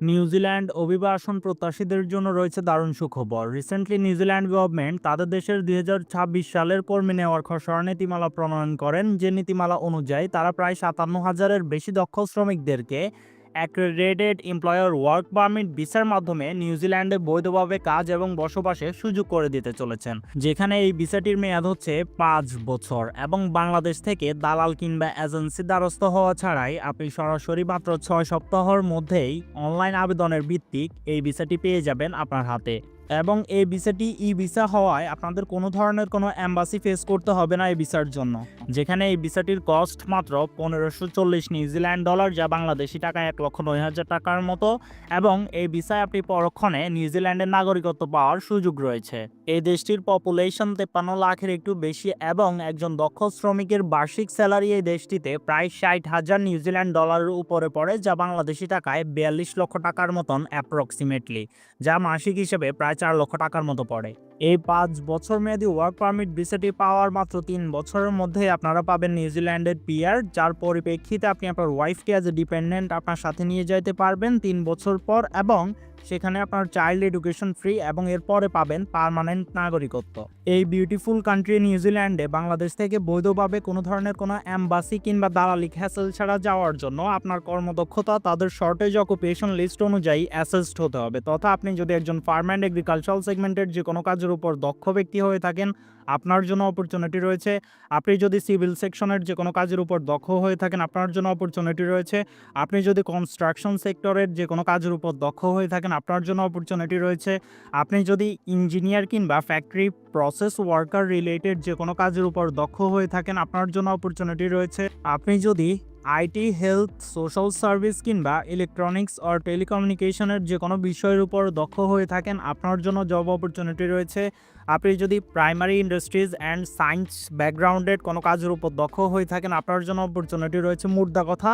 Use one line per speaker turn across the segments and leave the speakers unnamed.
New Zealand অভিবাসন প্রত্যাশীদের জন্য রয়েছে দারুণ সুখবর। রিসেন্টলি নিউজিল্যান্ড গভর্নমেন্ট তাদের দেশের দুই হাজার ছাব্বিশ সালের কর্মী নেওয়ার খসড়া নীতিমালা প্রণয়ন করেন। যে নীতিমালা অনুযায়ী তারা প্রায় সাতান্ন হাজারের বেশি দক্ষ শ্রমিকদেরকে অ্যাক্রেডিটেড এমপ্লয়ার ওয়ার্ক পারমিট ভিসার মাধ্যমে নিউজিল্যান্ডে বৈধভাবে কাজ এবং বসবাসের সুযোগ করে দিতে চলেছেন, যেখানে এই ভিসাটির মেয়াদ হচ্ছে পাঁচ বছর এবং বাংলাদেশ থেকে দালাল কিংবা এজেন্সি দ্বারস্থ হওয়া ছাড়াই আপনি সরাসরি মাত্র ছয় সপ্তাহর মধ্যেই অনলাইন আবেদনের ভিত্তিক এই ভিসাটি পেয়ে যাবেন আপনার হাতে। এবং এই ভিসাটি, ই ভিসা হওয়ায় আপনাদের কোনো ধরনের কোনো অ্যাম্বাসি ফেস করতে হবে না এই ভিসার জন্য। যেখানে এই ভিসাটির কস্ট মাত্র পনেরোশো চল্লিশ নিউজিল্যান্ড ডলার যা বাংলাদেশি টাকায় এক লক্ষ নয় হাজার টাকার মতো, এবং এই ভিসায় আপনি পরক্ষণে নিউজিল্যান্ডের নাগরিকত্ব পাওয়ার সুযোগ রয়েছে। এই দেশটির পপুলেশন তেপ্পান্ন লাখের একটু বেশি, এবং একজন দক্ষ শ্রমিকের বার্ষিক স্যালারি এই দেশটিতে প্রায় ষাট হাজার নিউজিল্যান্ড ডলারের উপরে পড়ে, যা বাংলাদেশি টাকায় বিয়াল্লিশ লক্ষ টাকার মতন অ্যাপ্রক্সিমেটলি যা মাসিক হিসেবে প্রায় চার লক্ষ টাকার মতো পড়ে। এই পাঁচ বছর মেয়াদী ওয়ার্ক পারমিট ভিসাটি পাওয়ার মাত্র তিন বছরের মধ্যে আপনারা পাবেন নিউজিল্যান্ডের পিয়ার যার পরিপ্রেক্ষিতে আপনি আপনার ওয়াইফকে অ্যাজ এ ডিপেন্ডেন্ট আপনার সাথে নিয়ে যেতে পারবেন তিন বছর পর এবং সেখানে আপনার চাইল্ড এডুকেশন ফ্রি এবং এরপরে পাবেন পারমানেন্ট নাগরিকত্ব। এই বিউটিফুল কান্ট্রি নিউজিল্যান্ডে বাংলাদেশ থেকে বৈধভাবে কোনো ধরনের কোনো অ্যাম্বাসি কিংবা দালালি হ্যাসেল ছাড়া যাওয়ার জন্য আপনার কর্মদক্ষতা, তাদের শর্টেজ অকুপেশন লিস্ট অনুযায়ী অ্যাসেসড হতে হবে। তথা আপনি যদি একজন ফার্ম অ্যান্ড এগ্রিকালচারাল সেগমেন্টের যে কোনো কাজের উপর দক্ষ ব্যক্তি হয়ে থাকেন আপনার জন্য অপরচুনিটি রয়েছে। আপনি যদি সিভিল সেকশনের যে কোনো কাজের উপর দক্ষ হয়ে থাকেন, আপনার জন্য অপরচুনিটি রয়েছে। আপনি যদি কনস্ট্রাকশন সেক্টরের যে কোনো কাজের উপর দক্ষ হয়ে থাকেন, আপনার জন্য অপরচুনিটি রয়েছে। আপনি যদি ইঞ্জিনিয়ার কিংবা ফ্যাক্টরি প্রসেস ওয়ার্কার রিলেটেড যে কোনো কাজের উপর দক্ষ হয়ে থাকেন, আপনার জন্য অপরচুনিটি রয়েছে। আপনি যদি আইটি হেলথ সোশ্যাল সার্ভিস কিংবা ইলেকট্রনিক্স অর টেলিকমিউনিকেশনের যে কোনো বিষয়ের উপর দক্ষ হয়ে থাকেন, আপনার জন্য জব অপরচুনিটি রয়েছে। আপনি যদি প্রাইমারি ইন্ডাস্ট্রিজ অ্যান্ড সায়েন্স ব্যাকগ্রাউন্ডের কোনো কাজের উপর দক্ষ হয়ে থাকেন, আপনার জন্য অপরচুনিটি রয়েছে মুদ্রা কথা।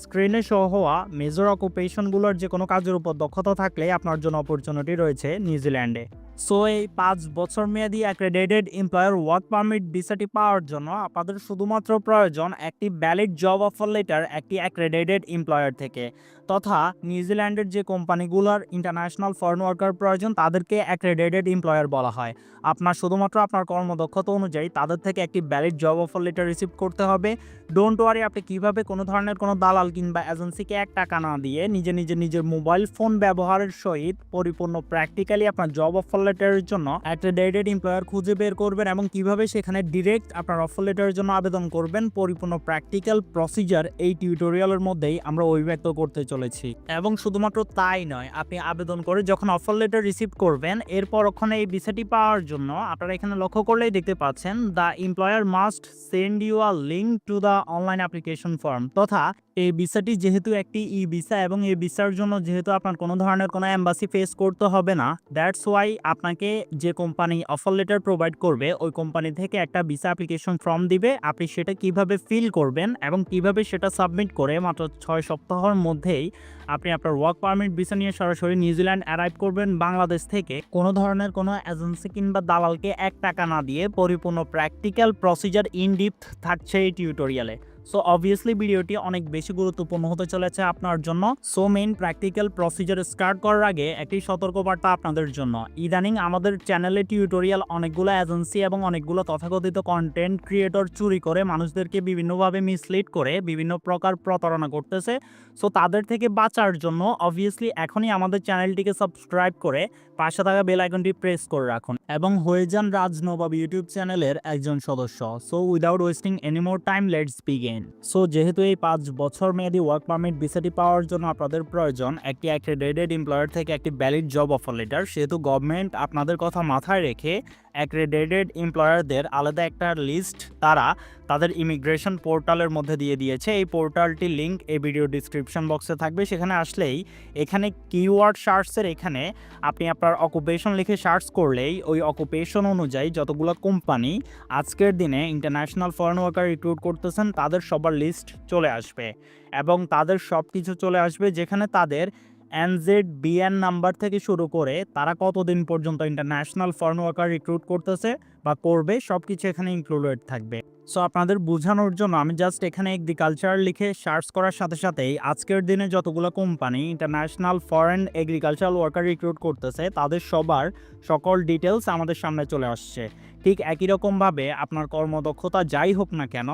স্ক্রিনে শো হওয়া মেজর অকুপেশনগুলোর যে কোনো কাজের উপর দক্ষতা থাকলে আপনার জন্য অপরচুনিটি রয়েছে নিউজিল্যান্ডে। সো এই পাঁচ বছর মেয়াদী অ্যাক্রেডিটেড এমপ্লয়ার ওয়ার্ক পারমিট ভিসাটি পাওয়ার জন্য আপনাদের শুধুমাত্র প্রয়োজন একটি ভ্যালিড জব অফার লেটার একটি অ্যাক্রেডিটেড এমপ্লয়ার থেকে। তথা নিউজিল্যান্ডের যে কোম্পানিগুলোর ইন্টারন্যাশনাল ফরেন ওয়ার্কার প্রয়োজন, তাদেরকে অ্যাক্রেডিটেড এমপ্লয়ার বলা হয়। আপনার শুধুমাত্র আপনার কর্মদক্ষতা অনুযায়ী তাদের থেকে একটি valid job offer letter receive করতে হবে। ডোন্ট ওয়ারি আপনি কীভাবে কোনো ধরনের কোনো দালাল কিংবা এজেন্সিকে এক টাকা না দিয়ে নিজে নিজে নিজের মোবাইল ফোন ব্যবহারের সহিত পরিপূর্ণ প্র্যাকটিক্যালি আপনার জব অফার লেটারের জন্য একটা ডেটেড এমপ্লয়ার খুঁজে বের করবেন এবং কীভাবে সেখানে ডিরেক্ট আপনার অফার লেটারের জন্য আবেদন করবেন, পরিপূর্ণ প্র্যাকটিক্যাল প্রসিজার এই টিউটোরিয়ালের মধ্যেই আমরা অভিব্যক্ত করতে চলেছি। এবং শুধুমাত্র তাই নয়, আপনি আবেদন করে যখন অফার লেটার রিসিভ করবেন, এরপর ওখানে এই ভিসাটি পাওয়ার জন্য আপনারা এখানে লক্ষ্য করলেই দেখতে পাচ্ছেন, the employer must send you a link to the online application form তথা এই ভিসাটি যেহেতু একটি ই ভিসা এবং এই ভিসার জন্য যেহেতু আপনার কোনো ধরনের কোনো অ্যাম্বাসি ফেস করতে হবে না দ্যাটস ওয়াই আপনাকে যে কোম্পানি অফার লেটার প্রোভাইড করবে, ওই কোম্পানি থেকে একটা ভিসা অ্যাপ্লিকেশন ফর্ম দিবে, আপনি সেটা কীভাবে ফিল করবেন এবং কীভাবে সেটা সাবমিট করে মাত্র ছয় সপ্তাহের মধ্যেই আপনি আপনার ওয়ার্ক পারমিট ভিসা নিয়ে সরাসরি নিউজিল্যান্ড অ্যারাইভ করবেন বাংলাদেশ থেকে। কোনো ধরনের কোনো এজেন্সি কিংবা দালালকে এক টাকা না দিয়ে পরিপূর্ণ প্র্যাকটিক্যাল প্রসিজার ইন ডিপথ থাকছে এই টিউটোরিয়ালে সো অবভিয়াসলি ভিডিওটি অনেক বেশি গুরুত্বপূর্ণ হতে চলেছে আপনার জন্য। So main practical procedure start করার আগে একটি সতর্কবার্তা আপনাদের জন্য। ইদানিং আমাদের চ্যানেলে টিউটোরিয়াল অনেকগুলো এজেন্সি এবং অনেকগুলো তথাকথিত কন্টেন্ট ক্রিয়েটর চুরি করে মানুষদেরকে বিভিন্নভাবে মিসলিড করে, বিভিন্ন প্রকার প্রতারণা করতেছে। সো তাদের থেকে বাঁচার জন্য অবভিয়াসলি এখনই আমাদের চ্যানেলটিকে সাবস্ক্রাইব করে পাশে থাকা বেল আইকনটি প্রেস করে রাখুন। এবং হয়ে যান রাজ নবাব ইউটিউব চ্যানেলের একজন সদস্য। So without wasting any more time let's begin so যেহেতু এই পাঁচ বছর মেয়াদী ওয়ার্ক পারমিট ভিসাটি পাওয়ার জন্য আপনাদের প্রয়োজন, একটি অ্যাক্রেডেটেড এমপ্লয়ার থেকে একটি ভ্যালিড জব অফার লেটার সেহেতু গভর্নমেন্ট আপনাদের কথা মাথায় রেখে অ্যাক্রেডেটেড এমপ্লয়ারদের আলাদা একটা লিস্ট তারা তাদের ইমিগ্রেশন পোর্টালের মধ্যে দিয়ে দিয়েছে। এই পোর্টালটির লিঙ্ক এই ভিডিও ডিসক্রিপশন বক্সে থাকবে। সেখানে আসলেই এখানে কিওয়ার্ড সার্চের এখানে আপনি আপনার অকুপেশন লিখে সার্চ করলেই ওই অকুপেশন অনুযায়ী যতগুলো কোম্পানি আজকের দিনে ইন্টারন্যাশনাল ফরেন ওয়ার্কার রিক্রুট করতেছেন, তাদের সবার লিস্ট চলে আসবে এবং তাদের সব কিছু চলে আসবে যেখানে তাদের এনজেড বিএন নাম্বার থেকে শুরু করে তারা কতদিন পর্যন্ত ইন্টারন্যাশনাল ফরেন ওয়ার্কার রিক্রুট করতেছে বা করবে সব কিছু এখানে ইনক্লুডেড থাকবে। সো আপনাদের বোঝানোর জন্য আমি জাস্ট এখানে এগ্রিকালচার লিখে সার্চ করার সাথে সাথেই আজকের দিনে যতগুলো company international foreign agricultural worker recruit করতেছে, তাদের সবার সকল ডিটেলস আমাদের সামনে চলে আসছে। ঠিক একই রকমভাবে আপনার কর্মদক্ষতা যাই হোক না কেন,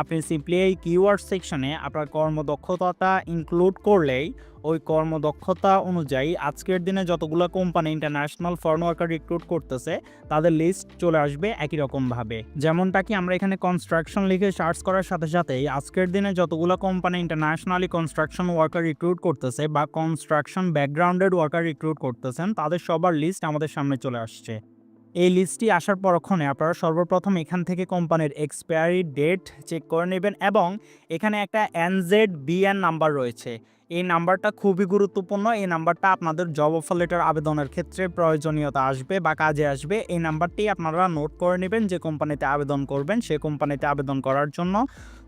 আপনি সিম্পলি এই কিওয়ার্ড সেকশনে আপনার কর্মদক্ষতাটা ইনক্লুড করলেই ওই কর্মদক্ষতা অনুযায়ী আজকের দিনে যতগুলো company international foreign worker recruit করতেছে, তাদের লিস্ট চলে আসবে। একই রকমভাবে। যেমনটা কি আমরা এখানে কনস্ট্রাকশন লিখে সার্চ করার সাথে সাথে আজকের দিনে যতগুলো company internationally construction worker recruit করতেছে বা কনস্ট্রাকশন ব্যাকগ্রাউন্ডেড ওয়ার্কার রিক্রুট করতেছেন, তাদের সবার লিস্ট আমাদের সামনে চলে আসছে। এই লিস্টটি আসার পরক্ষণে আপনারা সর্বপ্রথম এখান থেকে কোম্পানির এক্সপায়ারি ডেট চেক করে নেবেন এবং এখানে একটা এনজেড বিএন নাম্বার রয়েছে। এই নাম্বারটা খুবই গুরুত্বপূর্ণ। এই নাম্বারটা আপনাদের জব অফার লেটার আবেদনের ক্ষেত্রে প্রয়োজনীয়তা আসবে বা কাজে আসবে। এই নাম্বারটি আপনারা নোট করে নেবেন যে কোম্পানিতে আবেদন করবেন, সে কোম্পানিতে আবেদন করার জন্য।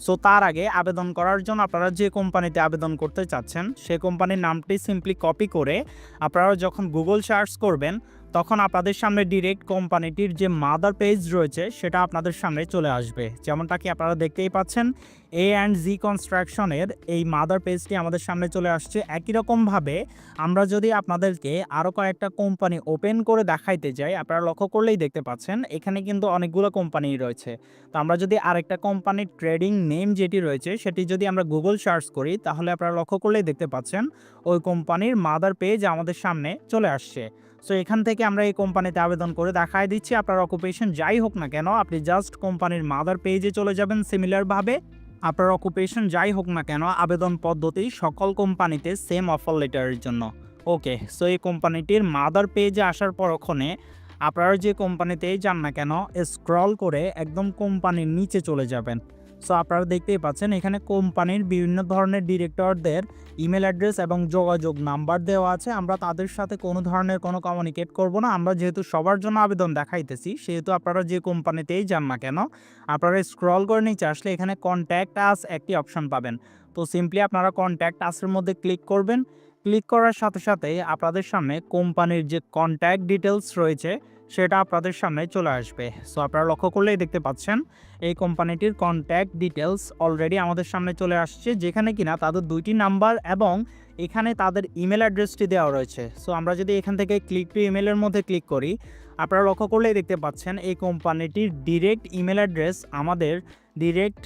সো তার আগে আবেদন করার জন্য আপনারা যে কোম্পানিতে আবেদন করতে চাচ্ছেন, সে কোম্পানির নামটি সিম্পলি কপি করে আপনারা যখন গুগল সার্চ করবেন তখন আপনাদের সামনে ডিরেক্ট কোম্পানিটির যে মাদার পেজ রয়েছে, সেটা আপনাদের সামনে চলে আসবে। যেমনটা কি আপনারা দেখতেই পাচ্ছেন এ অ্যান্ড জি কনস্ট্রাকশনের এই মাদার পেজটি আমাদের সামনে চলে আসছে। একই রকমভাবে আমরা যদি আপনাদেরকে আরও কয়েকটা কোম্পানি ওপেন করে দেখাইতে যাই, আপনারা লক্ষ্য করলেই দেখতে পাচ্ছেন, এখানে কিন্তু অনেকগুলো কোম্পানি রয়েছে। তো আমরা যদি আরেকটা কোম্পানির ট্রেডিং নেম যেটি রয়েছে, সেটি যদি আমরা গুগল সার্চ করি, তাহলে আপনারা লক্ষ্য করলেই দেখতে পাচ্ছেন, ওই কোম্পানির মাদার পেজ আমাদের সামনে চলে আসছে। সো এখান থেকে আমরা এই কোম্পানিতে আবেদন করে দেখায় দিচ্ছি। আপনার অকুপেশন যাই হোক না কেন, আপনি জাস্ট কোম্পানির মাদার পেজে চলে যাবেন সিমিলারভাবে আপনার অকুপেশন যাই হোক না কেন, আবেদন পদ্ধতি সকল কোম্পানিতে সেম অফার লেটারের জন্য। ওকে সো এই কোম্পানিটির মাদার পেজে আসার পরক্ষণে আপনারা যে কোম্পানিতেই যান না কেন স্ক্রল করে একদম কোম্পানির নিচে চলে যাবেন। সো আপনারা দেখতেই পাচ্ছেন, এখানে কোম্পানির বিভিন্ন ধরনের ডিরেক্টরদের ইমেল অ্যাড্রেস এবং যোগাযোগ নাম্বার দেওয়া আছে। আমরা তাদের সাথে কোনো ধরনের কোনো কমিউনিকেট করব না। আমরা যেহেতু সবার জন্য আবেদন দেখাইতেছি, সেহেতু আপনারা যে কোম্পানিতেই যান না কেন, আপনারা স্ক্রল করে নিচে আসলে এখানে কন্ট্যাক্ট আস একটি অপশন পাবেন। তো সিম্পলি আপনারা কন্ট্যাক্ট আসের মধ্যে ক্লিক করবেন। ক্লিক করার সাথে সাথে আপনাদের সামনে কোম্পানির যে কন্ট্যাক্ট ডিটেলস রয়েছে সেটা আপনাদের সামনে চলে আসবে। সো আপনারা লক্ষ্য করলেই দেখতে পাচ্ছেন, এই কোম্পানিটির কন্ট্যাক্ট ডিটেলস অলরেডি আমাদের সামনে চলে আসছে, যেখানে কিনা তাদের দুইটি নাম্বার এবং এখানে তাদের ইমেল অ্যাড্রেসটি দেওয়া রয়েছে। সো আমরা যদি এখান থেকে ক্লিক টু ইমেলের মধ্যে ক্লিক করি, আপনারা লক্ষ্য করলেই দেখতে পাচ্ছেন, এই কোম্পানিটির ডিরেক্ট ইমেল অ্যাড্রেস আমাদের ডিরেক্ট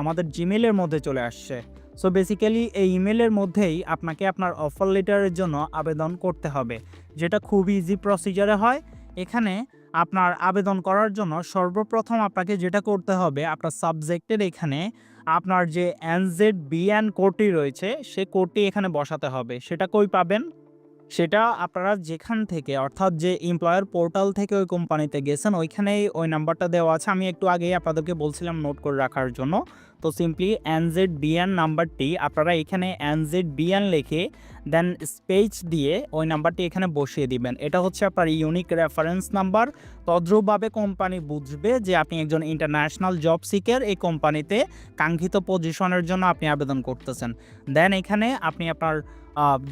আমাদের জিমেলের মধ্যে চলে আসছে। সো বেসিক্যালি এই ইমেলের মধ্যেই আপনাকে আপনার অফার লেটারের জন্য আবেদন করতে হবে, যেটা খুব ইজি প্রসিজারে হয়। এখানে আপনার আবেদন করার জন্য সর্বপ্রথম আপনাকে যেটা করতে হবে, আপনার সাবজেক্টের এখানে আপনার যে এনজেড বিএন কোডটি রয়েছে, সে কোডটি এখানে বসাতে হবে। সেটা কই পাবেন? সেটা আপনারা যেখান থেকে, অর্থাৎ যে এমপ্লয়ার পোর্টাল থেকে ওই কোম্পানিতে গেছেন, ওইখানেই ওই নাম্বারটা দেওয়া আছে। আমি একটু আগেই আপনাদেরকে বলছিলাম নোট করে রাখার জন্য। তো সিম্পলি এনজেড বিএন নাম্বারটি আপনারা এখানে এনজেড বিএন লিখে দেন স্পেচ দিয়ে ওই নাম্বারটি এখানে বসিয়ে দিবেন। এটা হচ্ছে আপনার ইউনিক রেফারেন্স নাম্বার তদ্রূপভাবে কোম্পানি বুঝবে যে আপনি একজন ইন্টারন্যাশনাল জব সিকার এই কোম্পানিতে কাঙ্ক্ষিত পজিশনের জন্য আপনি আবেদন করতেছেন। দেন এখানে আপনি আপনার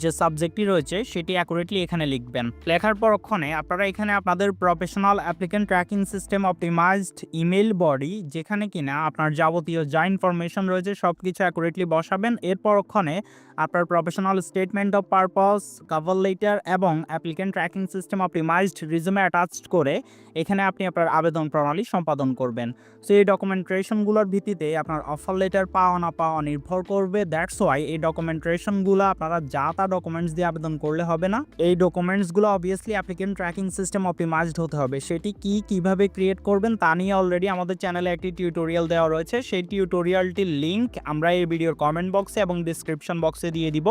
যে সাবজেক্টটি রয়েছে সেটি অ্যাকুরেটলি এখানে লিখবেন। লেখার পরক্ষণে আপনারা এখানে আপনাদের professional applicant tracking system optimized email body যেখানে কিনা আপনার যাবতীয় যা ইনফরমেশন রয়েছে সব কিছু অ্যাকুরেটলি বসাবেন। এর পরক্ষণে আপনার professional statement of purpose cover letter এবং applicant tracking system optimized resume attached করে এখানে আপনি আপনার আবেদন প্রণালী সম্পাদন করবেন। সো এই ডকুমেন্টেশনগুলোর ভিত্তিতে আপনার অফার লেটার পাওয়া না পাওয়া নির্ভর করবে। দ্যাটস ওয়াই এই ডকুমেন্টেশনগুলো আপনারা যা তা ডকুমেন্টস দিয়ে আবেদন করলে হবে না, এই ডকুমেন্টসগুলো obviously applicant tracking system optimized হতে হবে। সেটি কি কীভাবে ক্রিয়েট করবেন তা নিয়ে অলরেডি আমাদের চ্যানেলে একটি টিউটোরিয়াল দেওয়া রয়েছে। সেই টিউটোরিয়ালটির লিঙ্ক আমরা এই ভিডিওর কমেন্ট বক্সে এবং ডিসক্রিপশন বক্সে দিয়ে দিব।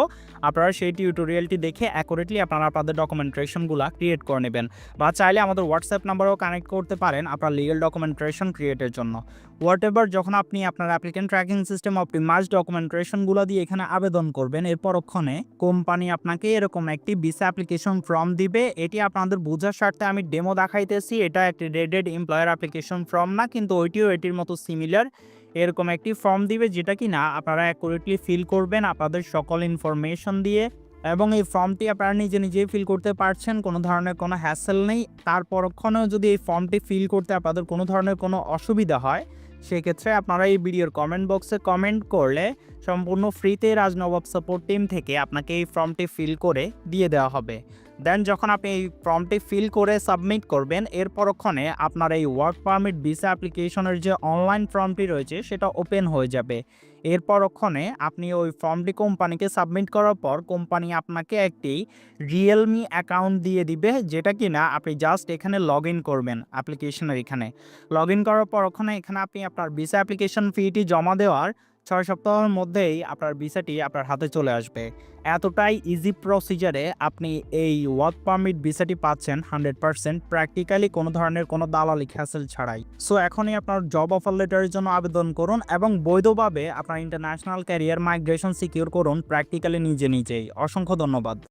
আপনারা সেই টিউটোরিয়ালটি দেখে অ্যাকুরেটলি আপনারা আপনাদের ডকুমেন্টেশনগুলো ক্রিয়েট করে নেবেন বা চাইলে আমাদের হোয়াটসঅ্যাপ নাম্বারও কানেক্ট করতে পারেন আপনার লিগেল ডকুমেন্টেশন ক্রিয়েটের জন্য। হোয়াট এভার যখন আপনি আপনার অ্যাপ্লিকেন্ট ট্র্যাকিং সিস্টেম অপটিমাইজ ডকুমেন্টেশনগুলো দিয়ে এখানে আবেদন করবেন এর পরক্ষণে কোম্পানি আপনাকে এরকম একটি ভিসা অ্যাপ্লিকেশন ফর্ম দিবে। এটি আপনাদের বোঝার স্বার্থে আমি ডেমো দেখাইতেছি। এটা একটি রেডেড এমপ্লয়ার অ্যাপ্লিকেশন ফর্ম না, কিন্তু ওইটিও এটির মতো সিমিলার এরকম একটি ফর্ম দিবে যেটা কি না আপনারা অ্যাকুরেটলি ফিল করবেন আপনাদের সকল ইনফরমেশন দিয়ে এবং এই ফর্মটি আপনারা নিজে নিজেই ফিল করতে পারছেন, কোনো ধরনের কোনো হ্যাসেল নেই। তার পরক্ষণেও যদি এই ফর্মটি ফিল করতে আপনাদের কোনো ধরনের কোনো অসুবিধা হয়, সেক্ষেত্রে আপনারা এই ভিডিওর কমেন্ট বক্সে কমেন্ট করলে সম্পূর্ণ ফ্রিতে রাজনবাব সাপোর্ট টিম থেকে আপনাকে এই ফর্মটি ফিল করে দিয়ে দেওয়া হবে। দেন যখন আপনি এই ফর্মটি ফিল করে সাবমিট করবেন এর পরক্ষণে আপনার এই ওয়ার্ক পারমিট ভিসা অ্যাপ্লিকেশনের যে অনলাইন ফর্মটি রয়েছে, সেটা ওপেন হয়ে যাবে। এর পরক্ষণে আপনি ওই ফর্মটি কোম্পানিকে সাবমিট করার পর কোম্পানি আপনাকে একটি রিয়েলমি অ্যাকাউন্ট দিয়ে দিবে, যেটা কি না আপনি জাস্ট এখানে লগ ইন করবেন অ্যাপ্লিকেশনের এখানে। লগ ইন করার পর ওখানে এখানে আপনি আপনার ভিসা অ্যাপ্লিকেশন ফিটি জমা দেওয়ার ছয় সপ্তাহের মধ্যেই আপনার ভিসাটি আপনার হাতে চলে আসবে। এতটাই ইজি প্রসিজারে আপনি এই ওয়ার্ক পারমিট ভিসাটি পাচ্ছেন হান্ড্রেড পার্সেন্ট প্র্যাকটিক্যালি কোনো ধরনের কোনো দালালি হ্যাসেল ছাড়াই। সো এখনই আপনার জব অফার লেটারের জন্য আবেদন করুন এবং বৈধভাবে আপনার ইন্টারন্যাশনাল ক্যারিয়ার মাইগ্রেশন সিকিউর করুন প্র্যাকটিক্যালি নিজে নিজেই। অসংখ্য ধন্যবাদ।